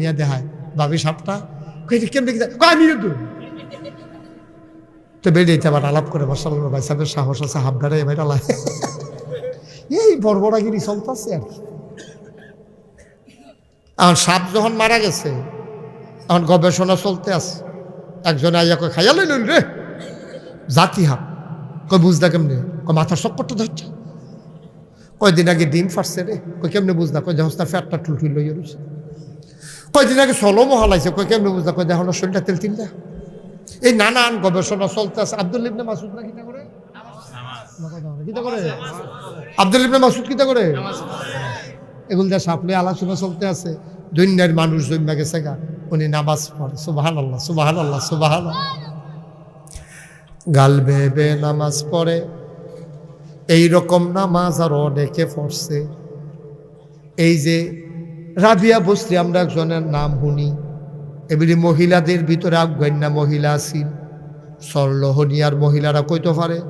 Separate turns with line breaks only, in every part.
নিয়ে সাপটা। কই কেমনে আমি তো বেরিয়ে আবার আলাপ করে বসাল ভাই সাহেবের সাহস আছে হাফ এই চলতেছে আর এখন সাপ যখন মারা গেছে, এখন গবেষণা চলতে আছে। একজন আইয়া কয়, খাইয়া লইল রে। জাতি হাপ। কয়, বুঝদা কেমনে? কয় মাথার চক্করটা ধরছে। কয়দিন আগে ডিম ফাটছে রে। কই কেমনে বুঝনা কয় দেখো তার ফ্যাটটা টুলটুল লইয়া রয়েছে কয়দিন আগে সলো মহালাইছে কই কেমনে বুঝনা কয় দেখো শরীরটা তেল তিনটা এই নানান গবেষণা চলতে আছে আব্দুল ইবনে মাসুদ না কিতা করে? কিতা আব্দুল কিতা চলতে আছে। মানুষ নামাজ পড়ে। আল্লাহ আল্লাহ গাল ভেবে নামাজ এই রকম নামাজ আর অনেকে পড়ছে। এই যে রাবিয়া বস্ত্রী, আমরা একজনের নাম শুনি। এবারে মহিলাদের ভিতরে আফগান্না মহিলা আছিল। সরলহনিয়ার মহিলারা কইতে পারে,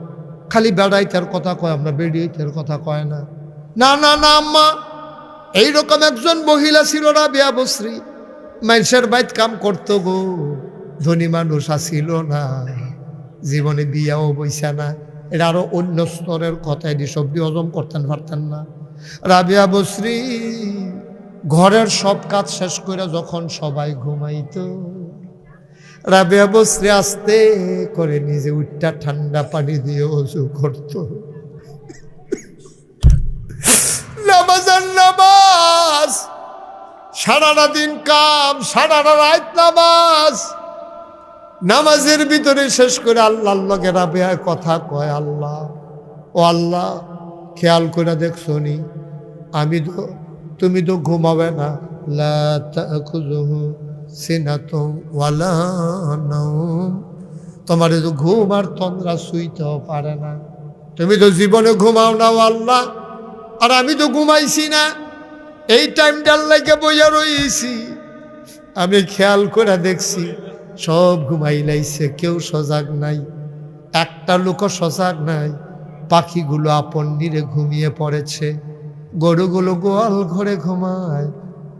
খালি বেড়াইতার কথা কয়, আমরা বেড়িয়েইতার কথা কয় না। না না না, আম্মা, এইরকম একজন মহিলা ছিল রাবিয়া বস্ত্রী। মানুষের বাইত কাম করতো গো, ধনী মানুষ আসিল না। জীবনে বিয়াও বইসা না। এটা আরও অন্য স্তরের কথা, এটি সবজি হজম করতেন, পারতেন না। রাবিয়া বশ্রী ঘরের সব কাজ শেষ করে যখন সবাই ঘুমাইতো রাবিয়া বশ্রী আস্তে করে নিজে উঠটা ঠান্ডা পানি দিয়ে অজু করত। নামাজ নামাজ সারাটা দিন কাম সারাটা রাত নামাজ, নামাজের ভিতরে শেষ করে আল্লাহর লগে রাবেয়ায় কথা কয়, আল্লাহ, ও আল্লাহ, খেয়াল করে দেখছ নি, আমি তো তুমি তো ঘুমাবে না। তোমার তো ঘুম আর তন্দ্রা শুইতেও পারে না। তুমি তো জীবনে ঘুমাও না আল্লাহ। আর আমি তো ঘুমাইছি না। এই টাইমটার লাগে বইয়া রইছি। আমি খেয়াল করে দেখছি, সব ঘুমাই লাইছে, কেউ সজাগ নাই। একটা লোকও সজাগ নাই। পাখিগুলো আপন নিরে ঘুমিয়ে পড়েছে। গরুগুলো গোয়াল ঘরে ঘুমায়,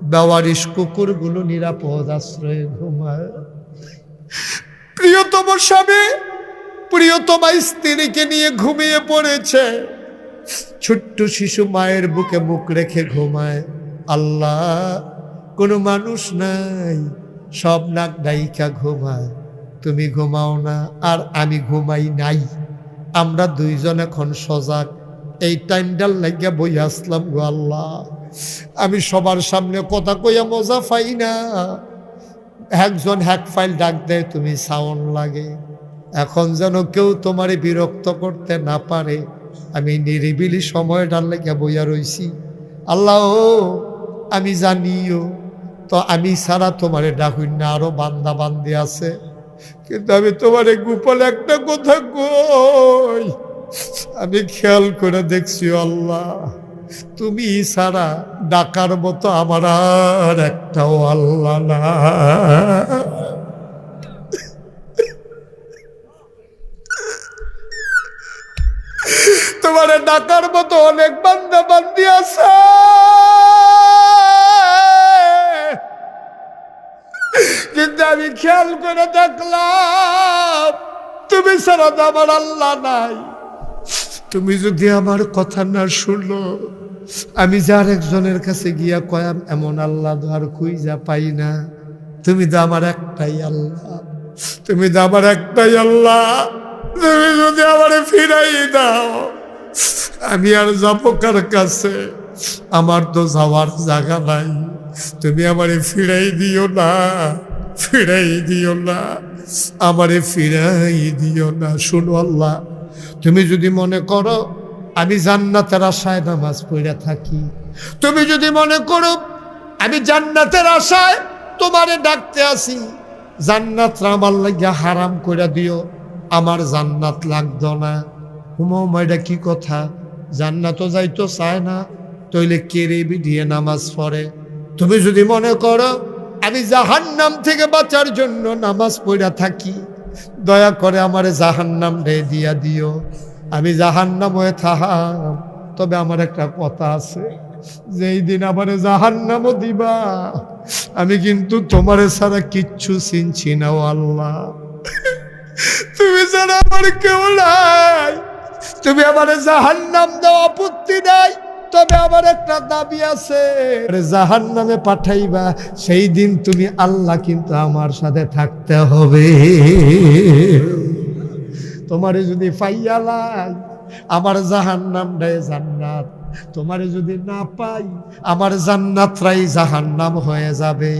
বেওয়ারিশ কুকুরগুলো নিরাপদ আশ্রয়ে ঘুমায়। প্রিয়তম স্বামী, প্রিয়তমা স্ত্রীকে নিয়ে ঘুমিয়ে পড়েছে। ছোট্ট শিশু মায়ের বুকে মুখ রেখে ঘুমায়। আল্লাহ, কোনো মানুষ নাই, সব নাক ডাইকা ঘুমায়। তুমি ঘুমাও না, আর আমি ঘুমাই নাই। আমরা দুইজন এখন সজাগ এই টাইমটার লাগিয়া বই আসলাম গো আল্লাহ। আমি সবার সামনে কথা কইয়া মজা পাই না। একজন হ্যাক ফাইল ডাক দেয়, তুমি সাউন্ড লাগে। এখন যেন কেউ তোমারে বিরক্ত করতে না পারে। আমি নিরিবিলি সময় ডাল লাগিয়া বইয়া রইছি। আল্লাহ আমি জানিও তো আমি ছাড়া তোমারে ডাকুই না, আরও বান্দা বান্দি আছে। কিন্তু আমি তোমারে গোপন একটা কথা কই আমি খেয়াল করে দেখছি, আল্লাহ, তুমি ছাড়া ডাকার মতো আমার আর একটাও আল্লাহ না। তোমার ডাকার মতো অনেক বান্দা বান্দি আছে। কিন্তু আমি খেয়াল করে দেখলাম, তুমি ছাড়া আমার আল্লাহ নাই। তুমি যদি আমার কথা না শুনলো আমি যার একজনের কাছে গিয়া কয়াম, এমন আল্লাহ আর খুঁজা পাই না। তুমি তো আমার একটাই আল্লাহ। তুমি তো আমার একটাই আল্লাহ। তুমি যদি আমার ফিরাই দাও, আমি আর যাব কার কাছে? আমার তো যাওয়ার জায়গা নাই। তুমি আমারে ফিরাই দিও না, ফিরাই দিও না। আমারে ফিরাই দিও না। শুনো আল্লাহ তুমি যদি মনে করো, আমি জান্নাতের আশায় নামাজ পড়ে থাকি। তুমি যদি মনে করো, আমি জান্নাতের আশায় তোমারে ডাকতে আসি। জান্নাত আমার লাগিয়া হারাম করে দিও, আমার জান্নাত লাগতো না। হুমা এটা কি কথা? জান্নাতও যাইতো, চায় না। তইলে কেড়ে বিধিয়ে নামাজ পড়ে? তুমি যদি মনে করো, আমি জাহান্নাম থেকে বাঁচার জন্য নামাজ পড়া থাকি। দয়া করে আমারে জাহান্নাম রে দিয়া দিও। আমি জাহান্নাম হয়ে থাহাম। তবে আমার একটা কথা আছে। যেই দিন আমার জাহান্নামও দিবা, আমি কিন্তু তোমার ছাড়া কিচ্ছু চিনছি না, ও আল্লাহ। তুমি ছাড়া আমার কেউ নাই। তুমি আমার জাহান্নাম দাও আপত্তি নাই। তবে আমার একটা দাবি আছে। জাহান নামে পাঠাইবা, সেই দিন তুমি আল্লাহ কিন্তু আমার সাথে থাকতে হবে। তোমার যদি পাইয়ালাই আমার জাহান নামটাই জান্নাত। তোমারে যদি না পাই, আমার জান্নাতরাই জাহান্নাম হয়ে যাবে।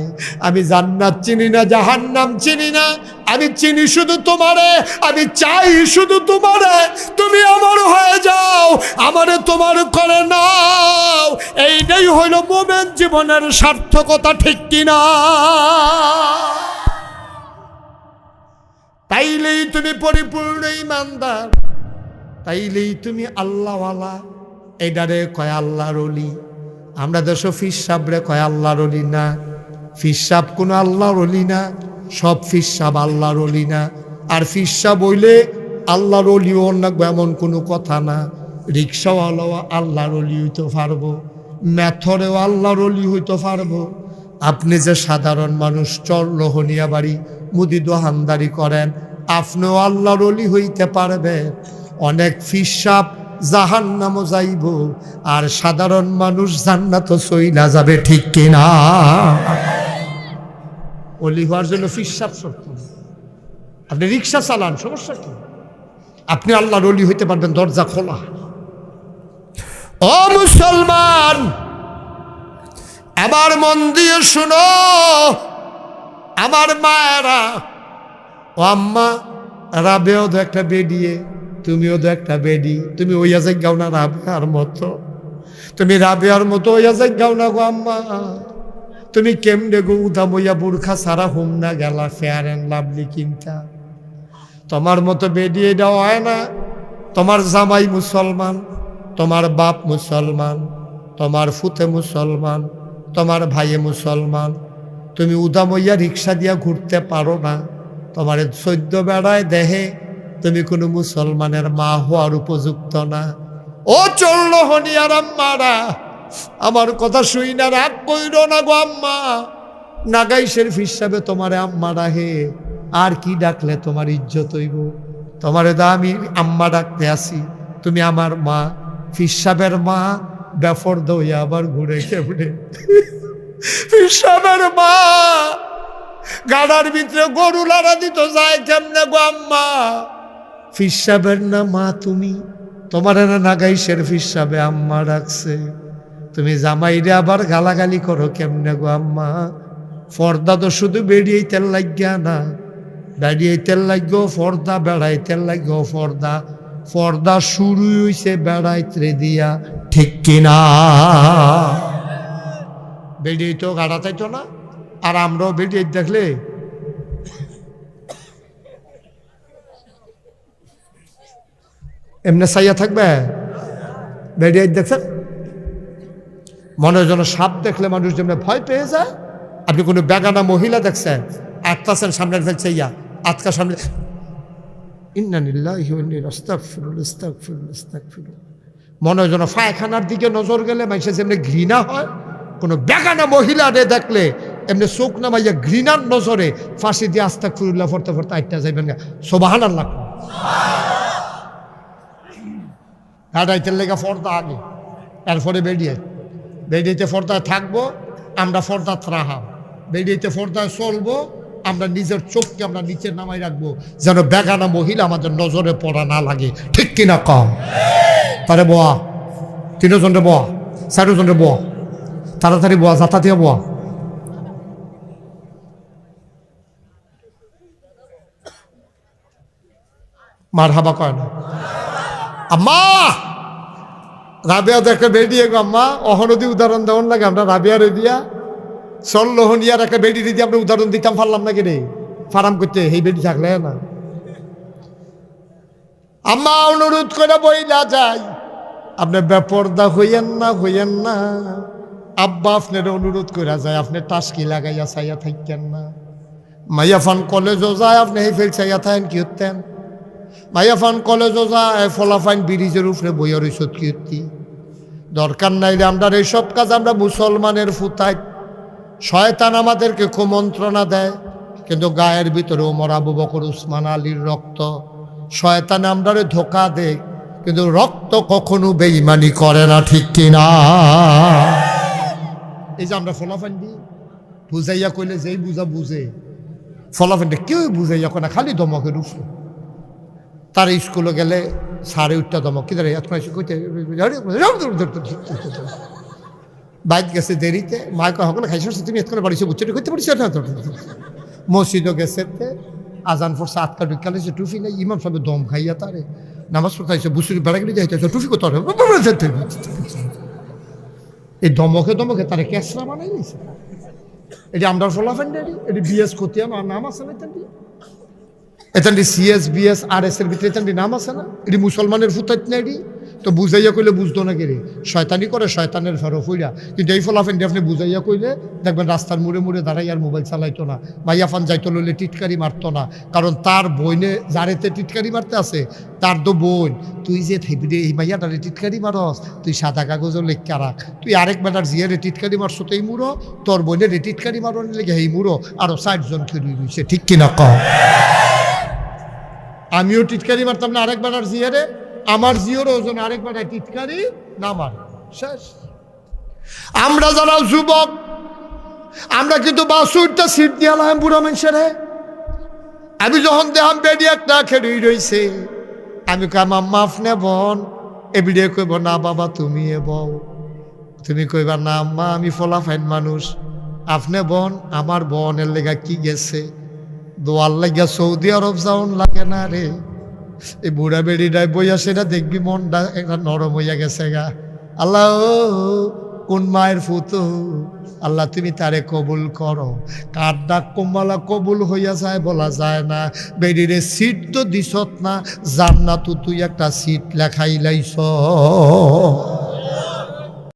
আমি জান্নাত চিনি না, জাহান্নাম চিনি না। আমি চিনি শুধু তোমারে, আমি চাই শুধু তোমারে। তুমি আমার হয়ে যাও, আমারে তোমার করে নাও। এইটাই হইল মোমেন জীবনের সার্থকতা, ঠিক কিনা তাইলেই তুমি পরিপূর্ণ ইমানদার, তাইলেই তুমি আল্লাহওয়ালা। এটারে কয় আল্লাহর অলি আমরা দেশ ফিসাবরে কয় আল্লাহর অলি না। ফিসাব কোনো আল্লাহর অলি না, সব ফিসাব আল্লাহর অলি না। আর ফিসাব বইলে আল্লাহর অলিও অন্যান্য এমন কোনো কথা না। রিক্সাওয়ালাও আল্লাহর অলি হইতে পারব ম্যাথরেও আল্লাহর অলি হইতে পারব। আপনি যে সাধারণ মানুষ, চর লোহনিয়া বাড়ি মুদি দোহানদারি করেন, আপনিও আল্লাহর অলি হইতে পারবেন। অনেক ফিসাব জাহান নামও যাইব, আর সাধারণ মানুষ জান্নাত সইলা যাবে, ঠিক কিনা? অলি হওয়ার জন্য ফিসাব শর্ত। আপনি রিক্সা চালান, সমস্যা কি? আপনি আল্লাহর অলি হইতে পারবেন, দরজা খোলা। ও মুসলমান, আমার মন দিয়ে শুনো, আমার মায়েরা, ও আম্মা রাবেও তো একটা বেডিয়ে তুমিও তো একটা বেডি, তুমি ওইয়া যাই না রাবেয়ার মতো। তুমি রাবেয়ার মতো ওইয়া যাই না গো আম্মা। তুমি কেমনে গো উদা বইয়া বুর্খা সারা হোম না গেলা ফেয়ার অ্যান্ড লাভলি কিনতা। তোমার মতো বেডি এটা হয় না। তোমার জামাই মুসলমান, তোমার বাপ মুসলমান, তোমার ফুতে মুসলমান, তোমার ভাইয়ে মুসলমান। তুমি উদামইয়া রিক্সা দিয়া ঘুরতে পারো না। তোমার চৈদ্য বেড়ায় দেহে তুমি কোনো মুসলমানের মা হওয়ার উপযুক্ত না। ও চলল হনিয়ার আম্মারা, আমার কথা শুই না, রাগ কইর না গো আম্মা। নাগাইশের হিসাবে তোমার আম্মারা হে আর কি ডাকলে তোমার ইজ্জত হইব? তোমারে দা আমি আম্মা ডাকতে আসি, তুমি আমার মা। ফিসাবের মা ব্যাফর দইয়া আবার ঘুরে কেমনে? ফিসাবের মা, গাড়ার ভিতরে গরু লাড়া দিত যায় কেমনে গো আম্মা? ফিসাবের না মা তুমি? তোমার না নাগাইশের ফিসাবে আম্মা ডাকছে। তুমি জামাইরে আবার গালাগালি করো কেমনে গো আম্মা? ফর্দা তো শুধু বেরিয়ে তেল লাগিয়া না। বেরিয়ে তেল লাগো ফর্দা বেড়াই তেল লাগো ফর্দা। ফর্দা শুরু হইছে বেড়াইতে দিয়া। ঠিক কিনা? বেরিয়ে তো গাড়া চাইতো না? আর আমরাও বেরিয়ে দেখলে এমনি সাইয়া থাকবে? বেরিয়ে দেখছেন? মনে যেন সাপ দেখলে মানুষ যেমন ভয় পেয়ে যায়, আপনি কোনো বেগানা মহিলা দেখছেন, আটকাছেন সামনে ফেলছে ইয়া আটকা সামনে। মনে হয় যেন ফায়খানার দিকে নজর গেলে মানুষের যেমনি ঘৃণা হয়, কোনো বেগানা মহিলারে দেখলে এমনি চোখ নামাইয়া ঘৃণার নজরে ফাঁসি দিয়ে আস্তাক ফুরুল্লাহ ফরতে ফরতে আইটা যাইবেন সোবাহান আল্লাহ গাড়াইতে লেগে ফর্দা আগে এরপরে বেরিয়ে। বেরিয়েতে ফর্দায় থাকব, আমরা ফর্দা ত্রাহাম। বেরিয়েতে ফর্দায় চলবো, আমরা নিজের চোখকে আমরা নিচে নামাই রাখব, যেন বেগানা মহিলা আমাদের নজরে পড়া না লাগে। ঠিক কিনা কম? তারে বোয়া। তিনজনরে বোয়া। চারজনরে বোয়া। তাড়াতাড়ি বোয়া যাতা দিয়ে বোয়া। মার হাবা কয় না? আম্মা! রাবিয়া তো একটা বেডিয়ে গো আম্মা, অহনদী উদাহরণ দেওয়ান লাগে, আমরা রাবিয়া রে দিয়া, সল্লহনিয়ার একটা বেডি দিয়ে আমরা উদাহরণ দিতাম, পারলাম না রে ফার্ম করতে, এই বেডি থাকলে না। আম্মা, অনুরোধ করে বইলা যাই। আপনি বেপর্দা হইয়েন না হইয়েন না। আব্বা, আপনার অনুরোধ করে যায় আপনি টাসকি লাগাইয়া চাইয়া থাকেন না। মাইয়া ফান কলেজও যায়, আপনি এই ফেল চাইয়া থাকেন, কি হতেন মাইয়া ফান কলেজও যায় ফলাফাইন ব্রিজের উপরে বইয়া রইসত কীর্তি। দরকার নাই রে আমরা এইসব কাজ আমরা মুসলমানের ফুতাই শয়তান আমাদেরকে কুমন্ত্রণা দেয়, কিন্তু গায়ের ভিতরে ওমর আবু বকর, উসমান আলীর রক্ত। শয়তান আমরারে ধোকা দেয়, কিন্তু রক্ত কখনো বেইমানি করে না, ঠিক কিনা? এই যে আমরা ফলাফান দিই, বুঝাইয়া কইলে যেই বুঝা বুঝে। ফলাফানটা কেউ বুঝাইয়া কোনা খালি ধমকের উপরে তার স্কুলে গেলে সাড়ে উঠটা দমক। কি দাঁড়িয়ে এত বাইক গেছে দেরিতে মা কয় হকলে খাইছ তুমি এতক্ষণে বাড়িছে, বুঝছ? করতে পারিস না? মসজিদও গেছে আজান ফোরসা আটকা ঢুকালে সে টুফি নেই, ইমাম সাহেব দম খাইয়া তারে নামাজ পড়তে বুসুরি বেড়া গেলে যাইতে টুফি কোথাও এই দমকে দমকে তারে ক্যাসরা বানাই নিছে। এটি আমরা ফলাফেন এটি বিএস করতে আমার নাম আছে না এটান সিএস বিএস আর এস এর ভিতরে এটান নাম আছে না? এটি মুসলমানের ফুতাইত না এটি? তো বুঝাইয়া কইলে বুঝতো না কেরে? শয়তানি করে, শয়তানের ফেরো ফইরা কিন্তু এই ফলাফেন আপনি বুঝাইয়া কইলে দেখবেন রাস্তার মুড়ে মুড়ে দাঁড়াই আর মোবাইল চালাইতো না। মাইয়া ফান যাইতো লইলে টিটকারি মারতো না। কারণ তার বইনে যারেতে টিটকারি মারতে আছে, তার তো বোন তুই যে থাইবি এই মাইয়াটারে টিটকারি মারস, তুই সাদা কাগজও লেখা রাখ। তুই আরেক বেটার জিয়ারে টিটকারি মারছো তো এই মুড়ো, তোর বোনের টিটকারি মারো লেগে এই মুড়ো, আরও ষাট খেয়ে রয়েছে ঠিক কিনা কম আমিও টিটকারি মারতাম না আরেক বেটার জিয়ারে। আমার জিওর ওজন আরেক বেটার টিটকারি না মার। শেষ। আমরা যারা যুবক, আমরা কিন্তু বাসুরটা সিট দিয়ে আলাম বুড়ো মানুষের আমি যখন দেহাম বেডি একটা খেড়ি রইছে, আমি কামাম মাফ নে বোন, এবিডে কইব, না বাবা, তুমি এ বউ। তুমি কইবা, না আম্মা আমি ফলাফাইন মানুষ। আপনি বোন, আমার বোনের লেগা কি গেছে? দোয়ার লাগিয়া সৌদি আরব যাওন লাগে না রে। এই বুড়া বেড়িটায় বইয়া সেটা দেখবি, মনটা একটা নরম হইয়া গেছে গা। আল্লাহ কোন মায়ের ফুতো? আল্লাহ, তুমি তারে কবুল করো। কার ডাক কোমালা কবুল হইয়া যায় বলা যায় না। বেডিরে সিট তো দিছত না, জান্নাতু তুই একটা সিট লেখাই লাইছ।